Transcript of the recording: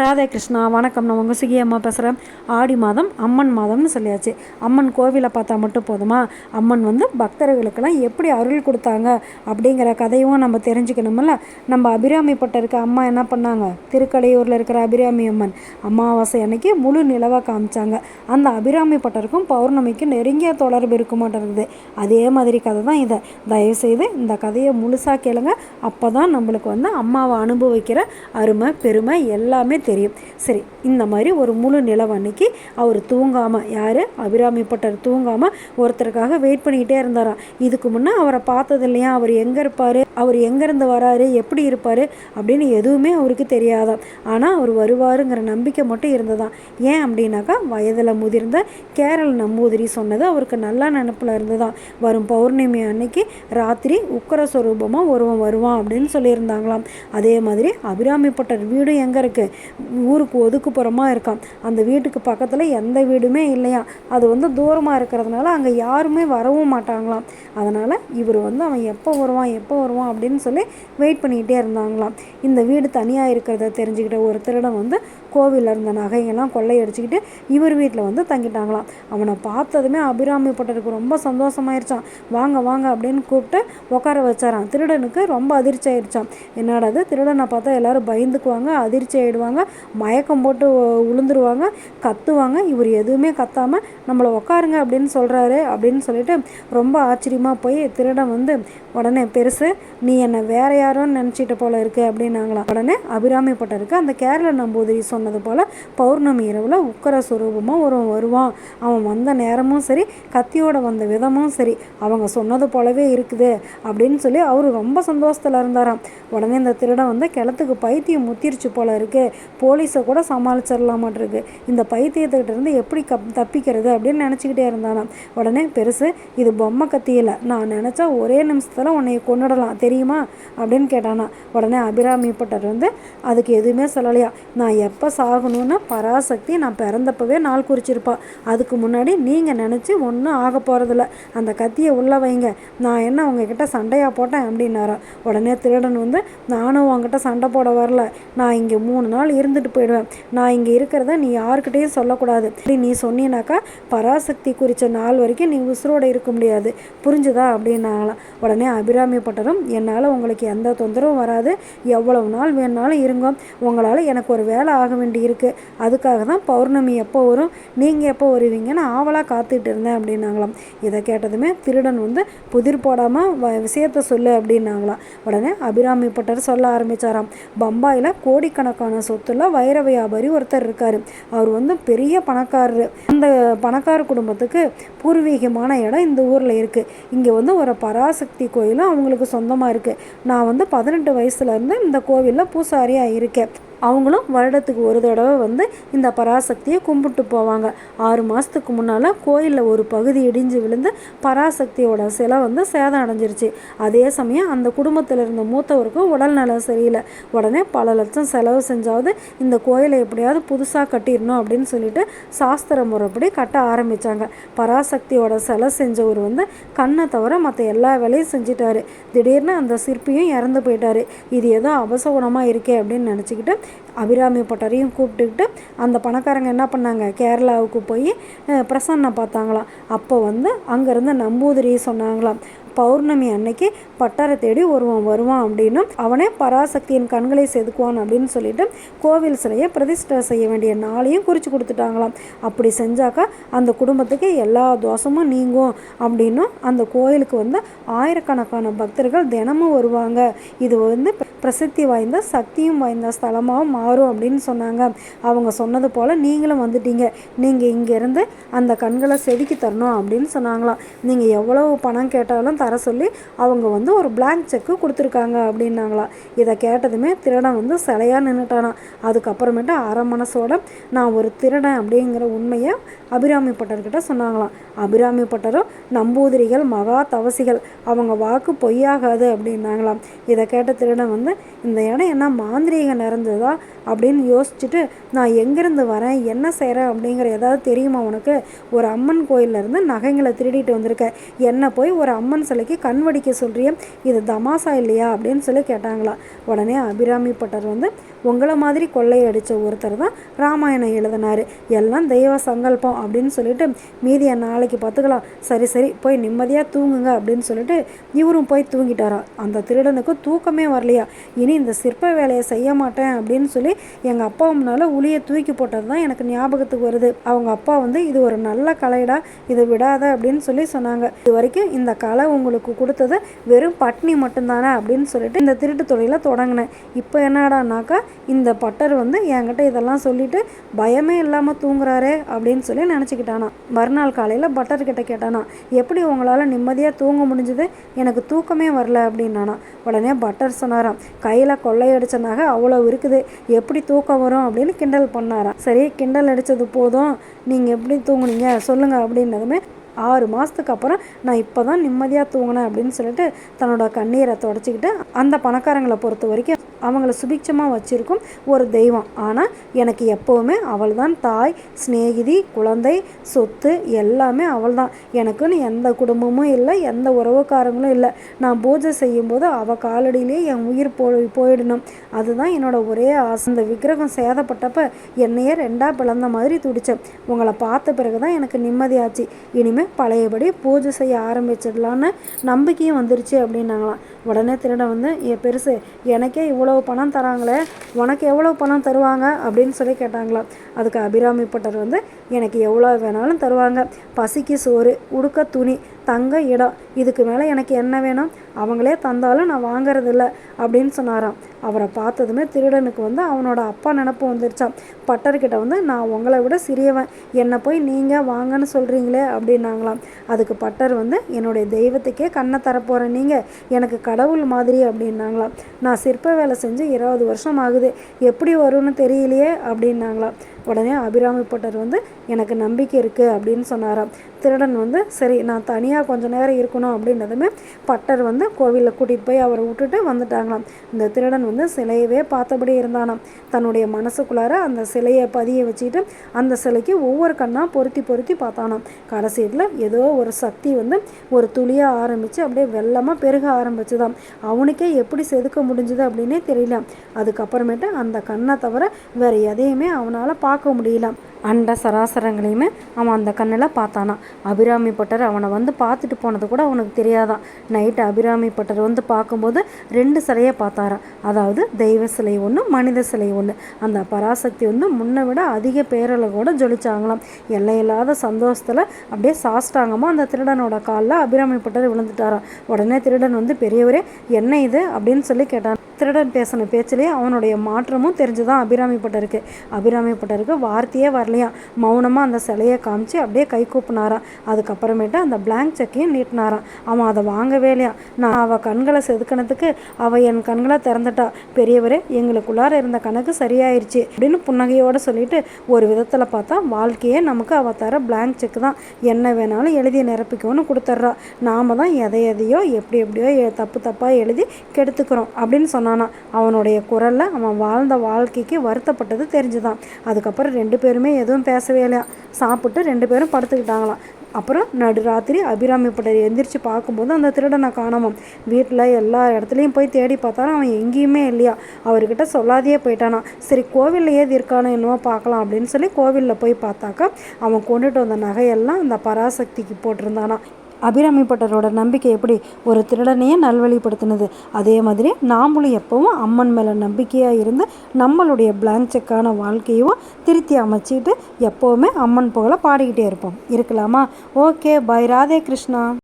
ராதாகிருஷ்ணா வணக்கம். நான் உங்கள் சுகி அம்மா பேசுகிறேன் ஆடி மாதம் அம்மன் மாதம்னு சொல்லியாச்சு. அம்மன் கோவிலை பார்த்தா மட்டும் போதுமா? அம்மன் வந்து பக்தர்களுக்கெல்லாம் எப்படி அருள் கொடுத்தாங்க அப்படிங்கிற கதையும் நம்ம தெரிஞ்சுக்கணுமில்ல நம்ம அபிராமி பட்டருக்கு அம்மா என்ன பண்ணாங்க? திருக்கடையூரில் இருக்கிற அபிராமி அம்மன் அமாவாசை அன்னைக்கு முழு நிலவாக காமிச்சாங்க. அந்த அபிராமி பட்டருக்கும் பௌர்ணமிக்கும் நெருங்கிய தொடர்பு இருக்க மாட்டேங்குது. அதே மாதிரி கதை தான் இதை. தயவுசெய்து இந்த கதையை முழுசாக கேளுங்க. அப்போ தான் நம்மளுக்கு வந்து அம்மாவை அனுபவிக்கிற அருமை பெருமை எல்லாமே தெரியும். சரி இந்த மாதிரி ஒரு முழு நிலவு அன்னைக்கு அவர் தூங்காமல் யார்? அபிராமி பட்டர் தூங்காமல் ஒருத்தருக்காக வெயிட் பண்ணிக்கிட்டே இருந்தாராம். இதுக்கு முன்னே அவரை பார்த்தது இல்லையா? அவர் எங்கே இருப்பார்? அவர் எங்கேருந்து வராரு? எப்படி இருப்பார்? அப்படின்னு எதுவுமே அவருக்கு தெரியாதாம். ஆனால் அவர் வருவாருங்கிற நம்பிக்கை மட்டும் இருந்ததாம். ஏன் அப்படின்னாக்கா வயதில் முதிர்ந்த கேரள நம்பூதிரி சொன்னது அவருக்கு நல்லா நினப்பில் இருந்ததாம். வரும் பௌர்ணமி அன்னைக்கு ராத்திரி உக்கர சொரூபமாக ஒருவன் வருவான் அப்படின்னு சொல்லியிருந்தாங்களாம். அதே மாதிரி அபிராமிப்பட்டர் வீடும் எங்கே இருக்குது ஊருக்கு ஒதுக்குப்புறமாக இருக்கான். அந்த வீட்டுக்கு பக்கத்தில் எந்த வீடுமே இல்லையா? அது வந்து தூரமாக இருக்கிறதுனால அங்கே யாருமே வரவும் மாட்டாங்களாம். அதனால் இவர் வந்து அவன் எப்போ வருவான் எப்போ வருவான் அப்படின்னு சொல்லி வெயிட் பண்ணிக்கிட்டே இருந்தாங்களாம். இந்த வீடு தனியாக இருக்கிறத தெரிஞ்சுக்கிட்ட ஒரு திருடன் வந்து கோவிலில் இருந்த நகையெல்லாம் கொள்ளையடிச்சிக்கிட்டு இவர் வீட்டில் வந்து தங்கிட்டாங்களாம். அவனை பார்த்ததுமே அபிராமி பட்டருக்கு ரொம்ப சந்தோஷமாயிருச்சான் வாங்க வாங்க அப்படின்னு கூப்பிட்டு உட்கார வச்சாரான் திருடனுக்கு ரொம்ப அதிர்ச்சி ஆயிடுச்சான் என்னடாது திருடனை பார்த்தா எல்லாரும் பயந்துக்குவாங்க அதிர்ச்சி ஆயிடுவாங்க. மயக்கம் போட்டு உளுந்துருவாங்க விழுந்துருவாங்க கத்துவாங்க. இவர் எதுவுமே கத்தாமல் நம்மளை உட்காருங்க அப்படின்னு சொல்கிறாரு அப்படின்னு சொல்லிட்டு ரொம்ப ஆச்சரியமாக போய் திருடன் வந்து உடனே பெருசு நீ என்னை வேற யாரோன்னு நினச்சிட்டு போல இருக்கு அப்படின்னாங்களாம். உடனே அபிராமிப்பட்டிருக்கு அந்த கேரள நம்பூதிரி சொன்னது போல் பௌர்ணமி இரவில் உக்கர சுரூபமாக ஒரு வருவான். அவன் வந்த நேரமும் சரி கத்தியோட வந்த விதமும் சரி அவங்க சொன்னது போலவே இருக்குது அப்படின்னு சொல்லி அவர் ரொம்ப சந்தோஷத்தில் இருந்தாராம். உடனே இந்த திருடன் வந்து கிளத்துக்கு பைத்தியம் முத்திருச்சு போல இருக்கு போலீஸை கூட சமாளிச்சிடலாமாட்டிருக்கு. இந்த பைத்தியத்துக்கிட்ட இருந்து எப்படி கப் தப்பிக்கிறது அப்படின்னு நினச்சிக்கிட்டே இருந்தானா. உடனே பெருசு இது பொம்மை கத்தி இல்லை நான் நினச்சா ஒரே நிமிஷத்தில் உன்னைய கொண்டுடலாம் தெரியுமா? அப்படின்னு கேட்டானா. உடனே அபிராமி பட்டர் வந்து அதுக்கு எதுவுமே சொல்லலையா. நான் எப்போ சாகணும்னு பராசக்தி நான் பிறந்தப்பவே நாள் குறிச்சிருப்பா. அதுக்கு முன்னாடி நீங்கள் நினச்சி ஒன்றும் ஆக போகிறதில்ல அந்த கத்தியை உள்ளே வைங்க. நான் என்ன உங்ககிட்ட சண்டையாக போட்டேன்? அப்படின்னாரா. உடனே திருடன் வந்து நானும் உங்ககிட்ட சண்டை போட வரல. நான் இங்கே மூணு நாள் இருந்துட்டு போயிடுவேன். நான் இங்கே இருக்கிறத நீ யாருக்கிட்டேயும் சொல்லக்கூடாது. அப்படி நீ சொன்னீனாக்கா பராசக்தி குறித்த நாள் வரைக்கும் நீ உசுரோடு இருக்க முடியாது. புரிஞ்சுதா? அப்படின்னாங்களாம் உடனே அபிராமி பட்டரும் என்னால் உங்களுக்கு எந்த தொந்தரவும் வராது. எவ்வளவு நாள் வேணாலும் இருங்க. உங்களால் எனக்கு ஒரு வேலை ஆக வேண்டி இருக்கு. அதுக்காக தான் பௌர்ணமி எப்போ வரும்? நீங்கள் எப்போ வருவீங்கன்னு ஆவலாக காத்துட்டு இருந்தேன் அப்படின்னாங்களாம். இதை கேட்டதுமே திருடன் வந்து புதிர் போடாமல் வ விஷயத்த சொல்லு அப்படின்னாங்களாம். உடனே அபிராமி பட்டர் சொல்ல ஆரம்பிச்சாராம். பம்பாயில் கோடிக்கணக்கான சொத்துல வைர வியாபாரி ஒருத்தர் இருக்கார். அவர் வந்து பெரிய பணக்காரரு. அந்த பணக்கார குடும்பத்துக்கு பூர்வீகமான இடம் இந்த ஊரில் இருக்குது இங்கே வந்து ஒரு பராசக்தி கோயிலும் அவங்களுக்கு சொந்தமாக இருக்குது நான் வந்து பதினெட்டு வயசுலேருந்து இந்த கோவிலில் பூசாரியாக இருக்கேன். அவங்களும் வருடத்துக்கு ஒரு தடவை வந்து இந்த பராசக்தியை கும்பிட்டு போவாங்க. ஆறு மாதத்துக்கு முன்னால் கோயிலில் ஒரு பகுதி இடிஞ்சு விழுந்து பராசக்தியோட சிலை வந்து சேதம் அடைஞ்சிருச்சு. அதே சமயம் அந்த குடும்பத்தில் இருந்த மூத்தவருக்கு உடல்நலம் சரியில்லை. உடனே பல லட்சம் செலவு செஞ்சாவது இந்த கோயிலை எப்படியாவது புதுசாக கட்டிடணும் அப்படின்னு சொல்லிட்டு சாஸ்திர முறைப்படி கட்ட ஆரம்பித்தாங்க பராசக்தியோட சிலை செஞ்சவர் வந்து கண்ணை தவிர மற்ற எல்லா வேலையும் செஞ்சிட்டாரு. திடீர்னு அந்த சிற்பியும் இறந்து போயிட்டாரு. இது ஏதோ அபசகுணமாக இருக்கே அப்படின்னு நினச்சிக்கிட்டு அபிராமி பட்டரையும் கூப்பிட்டுக்கிட்டு அந்த பணக்காரங்க என்ன பண்ணாங்க? கேரளாவுக்கு போய் பிரசன்னை பார்த்தாங்களாம். அப்போ வந்து அங்கேருந்து நம்பூதிரி சொன்னாங்களாம். பௌர்ணமி அன்னைக்கு பட்டரை தேடி ஒருவன் வருவான் அப்படின்னும் அவனே பராசக்தியின் கண்களை செதுக்குவான் அப்படின்னு சொல்லிட்டு கோவில் சிலையை பிரதிஷ்டை செய்ய வேண்டிய நாளையும் குறித்து கொடுத்துட்டாங்களாம். அப்படி செஞ்சாக்கா அந்த குடும்பத்துக்கு எல்லா தோஷமும் நீங்கும் அப்படின்னும் அந்த கோயிலுக்கு வந்து ஆயிரக்கணக்கான பக்தர்கள் தினமும் வருவாங்க. இது வந்து பிரசித்தி வாய்ந்த சக்தியும் வாய்ந்த ஸ்தலமாகவும் மாறும் அப்படின்னு சொன்னாங்க. அவங்க சொன்னது போல் நீங்களும் வந்துட்டீங்க. நீங்கள் இங்கேருந்து அந்த கண்களை செதுக்கி தரணும் அப்படின்னு சொன்னாங்களாம். நீங்கள் எவ்வளவு பணம் கேட்டாலும் தர சொல்லி அவங்க வந்து ஒரு பிளாங்க் செக்கு கொடுத்துருக்காங்க அப்படின்னாங்களாம். இதை கேட்டதுமே திருடன் வந்து சிலையாக நின்றுட்டானாம் அதுக்கப்புறமேட்டு அரை மனசோட நான் ஒரு திருடன் அப்படிங்கிற உண்மையை அபிராமி பட்டர்கிட்ட சொன்னாங்களாம். அபிராமி பட்டரும் நம்பூதிரிகள் மகா தவசிகள் அவங்க வாக்கு பொய்யாகாது அப்படின்னாங்களாம். இதை கேட்ட திருடன் வந்து இந்த இடம் என்ன மாந்திரீகம் நிறைஞ்சதா அப்படின்னு யோசிச்சுட்டு நான் எங்கேருந்து வரேன்? என்ன செய்கிறேன் அப்படிங்கிற ஏதாவது தெரியுமா உனக்கு? ஒரு அம்மன் கோயிலேருந்து நகைங்களை திருடிட்டு வந்திருக்கேன் என்னை போய் ஒரு அம்மன் சிலைக்கு கண் வடிக்க சொல்கிறிய இது தமாசா இல்லையா? அப்படின்னு சொல்லி கேட்டாங்களா. உடனே அபிராமி பட்டர் வந்து உங்களை மாதிரி கொள்ளையடித்த ஒருத்தர் தான் ராமாயணம் எழுதினார். எல்லாம் தெய்வ சங்கல்பம் அப்படின்னு சொல்லிட்டு மீதியை நாளைக்கு பார்த்துக்கலாம். சரி சரி போய் நிம்மதியாக தூங்குங்க அப்படின்னு சொல்லிட்டு இவரும் போய் தூங்கிட்டாராம் அந்த திருடனுக்கு தூக்கமே வரலையா. இனி இந்த சிற்ப வேலையை செய்ய மாட்டேன் அப்படின்னு சொல்லி எங்கள் அப்பா முன்னால் உளியை தூக்கி போட்டது தான் எனக்கு ஞாபகத்துக்கு வருது. அவங்க அப்பா வந்து இது ஒரு நல்ல கலைடா இதை விடாத அப்படின்னு சொல்லி சொன்னாங்க. இது வரைக்கும் இந்த கலை உங்களுக்கு கொடுத்தது வெறும் பட்னி மட்டும்தானே அப்படின்னு சொல்லிட்டு இந்த திருட்டு தொழிலை தொடங்கினேன். இப்போ என்னடானாக்கா இந்த பட்டர் வந்து என்கிட்ட இதெல்லாம் சொல்லிட்டு பயமே இல்லாமல் தூங்குறாரே அப்படின்னு சொல்லி நினச்சிக்கிட்டானா மறுநாள் காலையில் பட்டர் கிட்ட கேட்டானா எப்படி உங்களால் நிம்மதியாக தூங்க முடிஞ்சுது? எனக்கு தூக்கமே வரல அப்படின்னானா உடனே பட்டர் சொன்னாராம். கையில் கொள்ளையடிச்சனாக அவ்வளோ இருக்குது. எப்படி தூக்கம் வரும் அப்படின்னு கிண்டல் பண்ணாராம். சரி கிண்டல் அடித்தது போதும். நீங்கள் எப்படி தூங்குனீங்க? சொல்லுங்கள் அப்படின்னதுமே ஆறு மாதத்துக்கு அப்புறம் நான் இப்போ தான் நிம்மதியாக தூங்கினேன் அப்படின்னு சொல்லிட்டு தன்னோட கண்ணீரை தொடச்சிக்கிட்டு அந்த பணக்காரங்களை பொறுத்த வரைக்கும் அவங்கள சுபிக்ஷமாக வச்சுருக்கும் ஒரு தெய்வம். ஆனால் எனக்கு எப்போவுமே அவள் தான் தாய் சிநேகிதி குழந்தை சொத்து எல்லாமே அவள் தான் எனக்குன்னு எந்த குடும்பமும் இல்லை எந்த உறவுக்காரங்களும் இல்லை. நான் பூஜை செய்யும்போது அவள் காலடியிலே என் உயிர் போய் போயிடணும். அதுதான் என்னோட ஒரே ஆசை. அந்த விக்கிரகம் சேதப்பட்டப்ப என்னையே ரெண்டாக பிளந்த மாதிரி துடித்தேன் உங்களை பார்த்த பிறகு தான் எனக்கு நிம்மதியாச்சு. இனிமேல் பழையபடி பூஜை செய்ய ஆரம்பிச்சிடலான்னு நம்பிக்கையும் வந்துருச்சு அப்படின்னாங்களாம். உடனே திருட வந்து என் பெருசு எனக்கே இவ்வளோ பணம் தராங்களே உனக்கு எவ்வளோ பணம் தருவாங்க அப்படின்னு சொல்லி கேட்டாங்களாம். அதுக்கு அபிராமி பட்டர் வந்து எனக்கு எவ்வளோ வேணாலும் தருவாங்க. பசிக்கு சோறு உடுக்க துணி தங்க இடம். இதுக்கு மேலே எனக்கு என்ன வேணும்? அவங்களே தந்தாலும் நான் வாங்கறதில்ல அப்படின்னு சொன்னாராம். அவரை பார்த்ததுமே திருடனுக்கு வந்து அவனோட அப்பா நினப்பு வந்துருச்சான் பட்டர்கிட்ட வந்து நான் உங்களை விட சிறியவன். என்னை போய் நீங்கள் வாங்கன்னு சொல்கிறீங்களே அப்படின்னாங்களாம். அதுக்கு பட்டர் வந்து என்னுடைய தெய்வத்துக்கே கண்ணை தரப்போகிறேன் நீங்கள் எனக்கு கடவுள் மாதிரி அப்படின்னாங்களாம். நான் சிற்ப வேலை செஞ்சு இருபது வருஷம் ஆகுது. எப்படி வரும்னு தெரியலையே அப்படின்னாங்களாம். உடனே அபிராமி பட்டர் வந்து எனக்கு நம்பிக்கை இருக்குது அப்படின்னு சொன்னாராம். திருடன் வந்து சரி நான் தனியாக கொஞ்ச நேரம் இருக்கணும் அப்படின்னதுமே பட்டர் வந்து கோவிலில் கூட்டிகிட்டு போய் அவரை விட்டுட்டு வந்துட்டாங்களாம். இந்த திருடன் வந்து சிலையவே பார்த்தபடி இருந்தானாம். தன்னுடைய மனசுக்குள்ளார அந்த சிலையை பதிய வச்சுட்டு அந்த சிலைக்கு ஒவ்வொரு கண்ணாக பொருத்தி பொருத்தி பார்த்தானாம். கடைசியில் ஏதோ ஒரு சக்தி வந்து ஒரு துளியாக ஆரம்பித்து அப்படியே வெள்ளமாக பெருக ஆரம்பிச்சுதான் அவனுக்கே எப்படி செதுக்க முடிஞ்சுது அப்படின்னே தெரியல. அதுக்கப்புறமேட்டு அந்த கண்ணை தவிர வேறு எதையுமே அவனால் பார்க்க பார்க்க முடியல. அண்ட சராசரங்களையுமே அவன் அந்த கண்ணில் பார்த்தானா. அபிராமி பட்டர் அவனை வந்து பார்த்துட்டு போனது கூட அவனுக்கு தெரியாதான் நைட்டு அபிராமி பட்டர் வந்து பார்க்கும்போது ரெண்டு சிலையை பார்த்தாராம் அதாவது தெய்வ சிலை ஒன்று மனித சிலை ஒன்று அந்த பராசக்தி வந்து முன்னை விட அதிக பேரழகோட ஜொலிச்சாங்களாம். எல்லையில்லாத சந்தோஷத்தில் அப்படியே சாஸ்டாங்கமாக அந்த திருடனோட காலில் அபிராமி பட்டர் விழுந்துட்டாராம் உடனே திருடன் வந்து பெரியவரே என்ன இது? அப்படின்னு சொல்லி கேட்டான். திருடன் பேசின பேச்சிலே அவனுடைய மாற்றமும் தெரிஞ்சுதான் அபிராமி அபிராமிப்பட்டிருக்கு வார்த்தையே வரலையா? மௌனமாக அந்த சிலையை காமிச்சு அப்படியே கை கூப்பினாராம். அதுக்கப்புறமேட்டு அந்த பிளாங்க் செக்கையும் நீட்டினாராம். அவன் அதை வாங்கவே இல்லையா? நான் அவள் கண்களை செதுக்கினதுக்கு அவள் என் கண்களை திறந்துட்டா. பெரியவரே எங்களுக்குள்ளார இருந்த கணக்கு சரியாயிருச்சு அப்படின்னு புன்னகையோடு சொல்லிட்டு ஒரு விதத்தில் பார்த்தா வாழ்க்கையே நமக்கு அவள் தர பிளாங்க் செக் தான். என்ன வேணாலும் எழுதி நிரப்பிக்கோன்னு கொடுத்துட்றா. நாம தான் எதை எதையோ எப்படி எப்படியோ தப்பு தப்பாக எழுதி கெடுத்துக்கிறோம் அப்படின்னு சொன்னானா. அவனுடைய குரலில் அவன் வாழ்ந்த வாழ்க்கைக்கு வருத்தப்பட்டது தெரிஞ்சுதான். அதுக்கப்புறம் ரெண்டு பேருமே எதுவும் பேசவே இல்லையா சாப்பிட்டு ரெண்டு பேரும் படுத்துக்கிட்டாங்களாம். அப்புறம் நடுராத்திரி அபிராமி பட்டர் எந்திரிச்சு பார்க்கும்போது அந்த திருடனை காணாமல் வீட்டில் எல்லா இடத்துலையும் போய் தேடி பார்த்தாலும் அவன் எங்கேயுமே இல்லையா? அவர்கிட்ட சொல்லாதையே போயிட்டானா. சரி கோவிலில் ஏது இருக்கானோ என்னவோ பார்க்கலாம் அப்படின்னு சொல்லி கோவிலில் போய் பார்த்தாக்கா அவன் கொண்டுட்டு வந்த நகையெல்லாம் அந்த பராசக்திக்கு போட்டிருந்தானா அபிராமி பட்டரோட நம்பிக்கை எப்படி ஒரு திருடனையே நல்வழிப்படுத்தினது? அதே மாதிரி நாமளும் எப்பவும் அம்மன் மேலே நம்பிக்கையாக இருந்து நம்மளுடைய பிளாங்க் செக்கான வாழ்க்கையும் திருத்தி அமைச்சிட்டு எப்போவுமே அம்மன் புகழை பாடிக்கிட்டே இருப்போம். இருக்கலாமா? Okay bye Radhe Krishna.